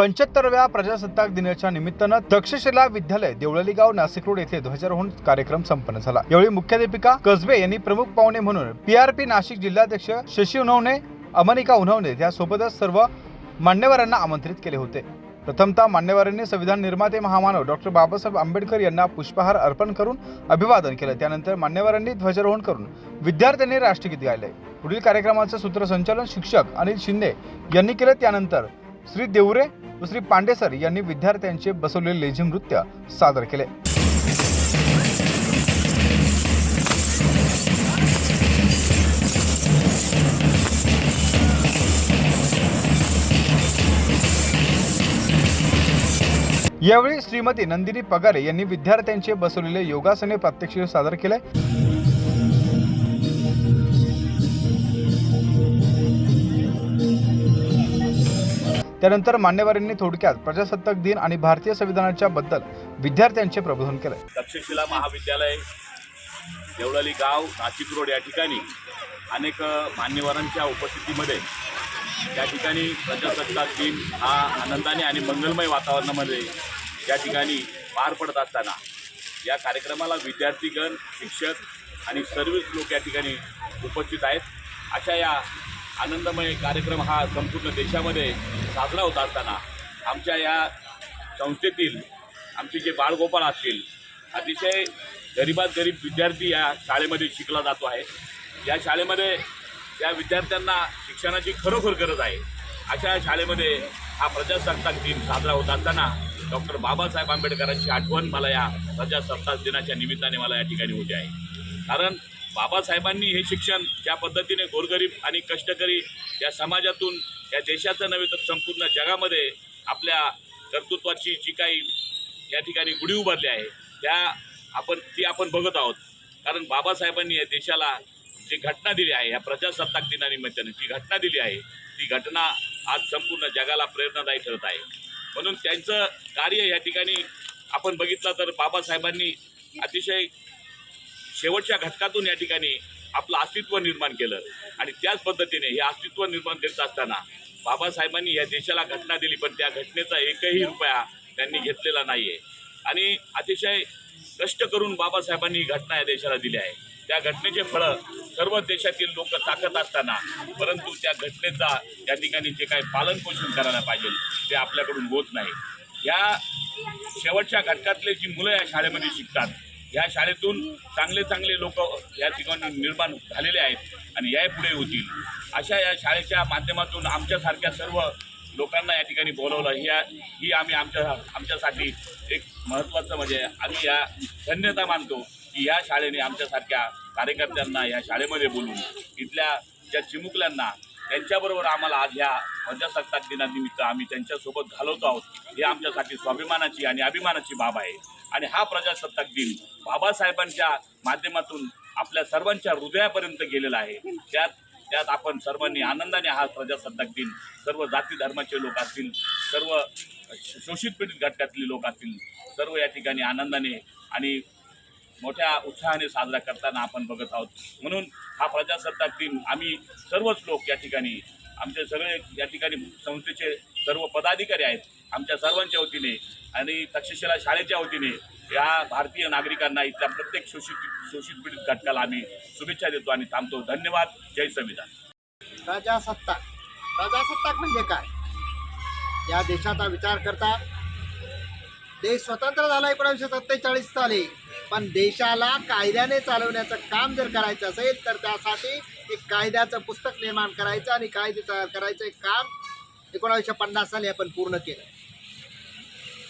पंच्याहत्तरव्या प्रजासत्ताक दिनाच्या निमित्तानं तक्षशिला विद्यालय देवळली गाव नाशिक रोड येथे ध्वजारोहण कार्यक्रम संपन्न झाला. यावेळी मुख्याध्यापिका कसबे यांनी प्रमुख पाहुणे म्हणून पीआरपी नाशिक जिल्हाध्यक्ष शशी उन्हवणे अमनिका उन्हवणे यासोबतच सर्व मान्यवरांना आमंत्रित केले होते. प्रथमतः मान्यवरांनी संविधान निर्माते महामानव डॉक्टर बाबासाहेब आंबेडकर यांना पुष्पहार अर्पण करून अभिवादन केलं. त्यानंतर मान्यवरांनी ध्वजारोहण करून विद्यार्थ्यांनी राष्ट्रगीत गायले पुढील कार्यक्रमाचं सूत्रसंचालन शिक्षक अनिल शिंदे यांनी केलं. त्यानंतर श्री देवरे व श्री पांडेसर यांनी विद्यार्थ्यांचे बसवलेले लेझिम नृत्य सादर केले. यावेळी श्रीमती नंदिनी पगारे यांनी विद्यार्थ्यांचे बसवलेले योगासने प्रात्यक्षिक सादर केले. त्यानंतर मान्यवरांनी थोडक्यात प्रजासत्ताक दिन आणि भारतीय संविधानाच्या बद्दल विद्यार्थ्यांचे प्रबोधन केले. तक्षशिला महाविद्यालय देवळाली गाव नाशिक रोड या ठिकाणी अनेक मान्यवरांच्या उपस्थितीमध्ये या ठिकाणी प्रजासत्ताक दिन हा आनंदाने आणि मंगलमय वातावरणामध्ये या ठिकाणी पार पडत असताना या कार्यक्रमाला विद्यार्थीगण शिक्षक आणि सर्वच लोक या ठिकाणी उपस्थित आहेत. अशा या आनंदमय कार्यक्रम हा संपूर्ण देशामध्ये साजरा होत असताना आमच्या या संस्थेतील आमचे जे बाळगोपाळ असतील अतिशय गरीबात गरीब विद्यार्थी या शाळेमध्ये शिकला जातो आहे. या शाळेमध्ये या विद्यार्थ्यांना शिक्षणाची खरोखर गरज आहे. अशा शाळेमध्ये हा प्रजासत्ताक दिन साजरा होत असताना डॉक्टर बाबासाहेब आंबेडकरांची आठवण मला या प्रजासत्ताक दिनाच्या निमित्ताने मला या ठिकाणी होते आहे कारण बाबासाहेबांनी हे शिक्षण ज्या पद्धतीने गोरगरीब आणि कष्टकरी या समाजातून या देशाचं नव्हे तर संपूर्ण जगामध्ये आपल्या कर्तृत्वाची जी काही या ठिकाणी गुढी उभारली आहे त्या आपण ती आपण बघत आहोत. कारण बाबासाहेबांनी या देशाला जी घटना दिली आहे या प्रजासत्ताक दिनानिमित्ताने जी घटना दिली आहे ती घटना आज संपूर्ण जगाला प्रेरणादायी ठरत आहे. म्हणून त्यांचं कार्य या ठिकाणी आपण बघितलं तर बाबासाहेबांनी अतिशय शेवटच्या घटकातून या ठिकाणी आपलं अस्तित्व निर्माण केलं. आणि त्याच पद्धतीने हे अस्तित्व निर्माण करीत असताना बाबासाहेबांनी या देशाला घटना दिली पण त्या घटनेचा एकही रुपया त्यांनी घेतलेला नाही आहे आणि अतिशय कष्ट करून बाबासाहेबांनी ही घटना या देशाला दिली आहे. त्या घटनेचे फळं सर्व देशातील लोक चाकत असताना परंतु त्या घटनेचा या ठिकाणी जे काही पालनपोषण करायला पाहिजे ते आपल्याकडून होत नाही. या शेवटच्या घटकातले जी मुलं या शाळेमध्ये शिकतात या शाळेतून चांगले चांगले लोक या ठिकाणी निर्माण झालेले आहेत आणि या पुढे होतील. अशा या शाळेच्या माध्यमातून आमच्यासारख्या सर्व लोकांना या ठिकाणी बोलवलं. ही ही आम्ही आमच्या आमच्यासाठी एक महत्त्वाचं म्हणजे आम्ही या धन्यता मानतो की या शाळेने आमच्यासारख्या कार्यकर्त्यांना या शाळेमध्ये बोलून इथल्या ज्या चिमुकल्यांना त्यांच्याबरोबर आम्हाला आज ह्या प्रजासत्ताक दिनानिमित्त आम्ही त्यांच्यासोबत घालवतो आहोत. ही आमच्यासाठी स्वाभिमानाची आणि अभिमानाची बाब आहे. आणि हा प्रजासत्ताक दिन बाबासाहेबांच्या माध्यमातून आपल्या सर्वांच्या हृदयापर्यंत गेलेला आहे. त्यात त्यात आपण सर्वांनी आनंदाने हा प्रजासत्ताक दिन सर्व जाती धर्माचे लोक असतील सर्व शोषित पीडित घटकातले लोक असतील सर्व या ठिकाणी आनंदाने आणि मोठ्या उत्साहाने साजरा करताना आपण बघत आहोत. म्हणून हा प्रजासत्ताक दिन आम्ही सर्वच लोक या ठिकाणी आमचे सगळे या ठिकाणी संस्थेचे सर्व पदाधिकारी आहेत आमच्या सर्वांच्या वतीने आणि तक्षशिला शाळेच्या वतीने या भारतीय नागरिकांना इथल्या प्रत्येक शोषित शोषित पीडित घटकाला आम्ही शुभेच्छा देतो आणि थांबतो. धन्यवाद. जय संविधान. प्रजासत्ताक. प्रजासत्ताक म्हणजे काय? या देशाचा विचार करता देश स्वतंत्र झाला एकोणीसशे सत्तेचाळीस साली. पण देशाला कायद्याने चालवण्याचं काम जर करायचं असेल तर त्यासाठी एक कायद्याचं पुस्तक निर्माण करायचं आणि कायदे तयार करायचं एक काम एकोणावीसशे पन्नास साली आपण पूर्ण केलं.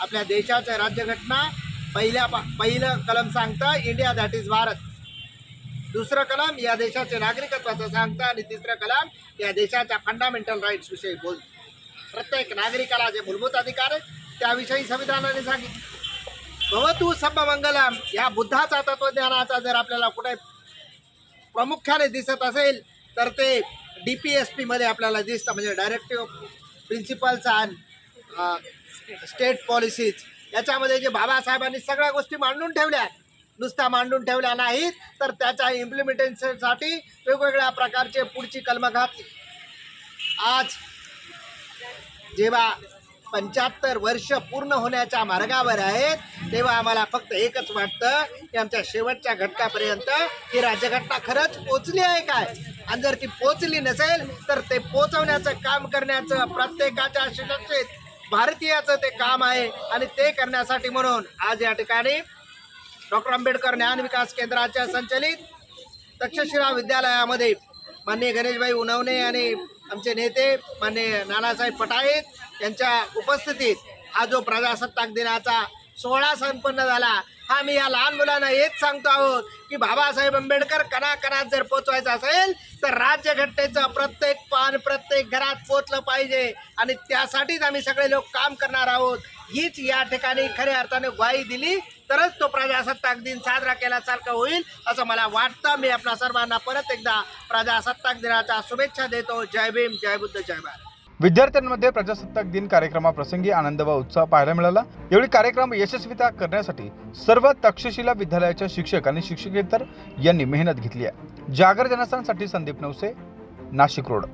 आपल्या देशाच्या राज्यघटना पहिल्या पा- पहिलं कलम सांगतं इंडिया दॅट इज भारत. दुसरं कलम या देशाचे नागरिकत्वाचं सांगतं. आणि तिसरं कलम या देशाच्या फंडामेंटल राईट्स विषयी बोलतं. प्रत्येक नागरिकाला जे मूलभूत अधिकार आहेत त्याविषयी संविधानाने सांगितलं. भवतू सब मंगलम. या बुद्धाचा तत्वज्ञानाचा जर आपल्याला कुठे प्रामुख्याने दिसत असेल तर ते डी पी एस पीमध्ये आपल्याला दिसतं. म्हणजे directive principles and state policies याच्यामध्ये जे बाबासाहेबांनी सगळ्या गोष्टी मांडून ठेवल्या नुसत्या मांडून ठेवल्या नाहीत तर त्याच्या इम्प्लिमेंटेशनसाठी वेगवेगळ्या प्रकारचे पुढची कलमघात आज जेव्हा पंच्याहत्तर वर्ष पूर्ण होण्याच्या मार्गावर आहेत. तेव्हा आम्हाला फक्त एकच वाटतं की आमच्या शेवटच्या घटकापर्यंत ही राज्यघटना खरंच पोचली आहे काय? आणि जर ती पोचली नसेल तर ते पोचवण्याचं काम करण्याचं प्रत्येकाच्या सुरक्षित भारतीयाचं ते काम आहे. आणि ते करण्यासाठी म्हणून आज या ठिकाणी डॉक्टर आंबेडकर ज्ञान विकास केंद्राच्या संचलित तक्षशिला विद्यालयामध्ये माननीय गणेशभाई उनवणे आणि आमचे नेते माननीय नानासाहेब पटाईत यांच्या उपस्थितीत हा जो प्रजासत्ताक दिनाचा सोहळा संपन्न झाला हा मी या लहान मुलांना हेच सांगतो आहोत की बाबासाहेब आंबेडकर कणाकणात जर पोचवायचं असेल तर राज्यघटनेचं प्रत्येक पान प्रत्येक घरात पोचलं पाहिजे. आणि त्यासाठीच आम्ही सगळे लोक काम करणार आहोत. हीच या ठिकाणी खऱ्या अर्थाने ग्वाही दिली तरच तो प्रजासत्ताक दिन साजरा केल्यासारखं होईल असं मला वाटतं. मी आपल्या सर्वांना परत एकदा प्रजासत्ताक दिनाच्या शुभेच्छा देतो. जय भीम जय बुद्ध जय भारत. विद्यार्थ्यांमध्ये प्रजासत्ताक दिन कार्यक्रमाप्रसंगी आनंद व उत्साह पाहायला मिळाला. एवढी कार्यक्रम यशस्वीता करण्यासाठी सर्व तक्षशिला विद्यालयाच्या शिक्षक आणि शिक्षकेतर यांनी मेहनत घेतली आहे. जागर जनस्थानसाठी संदीप नवसे नाशिक रोड.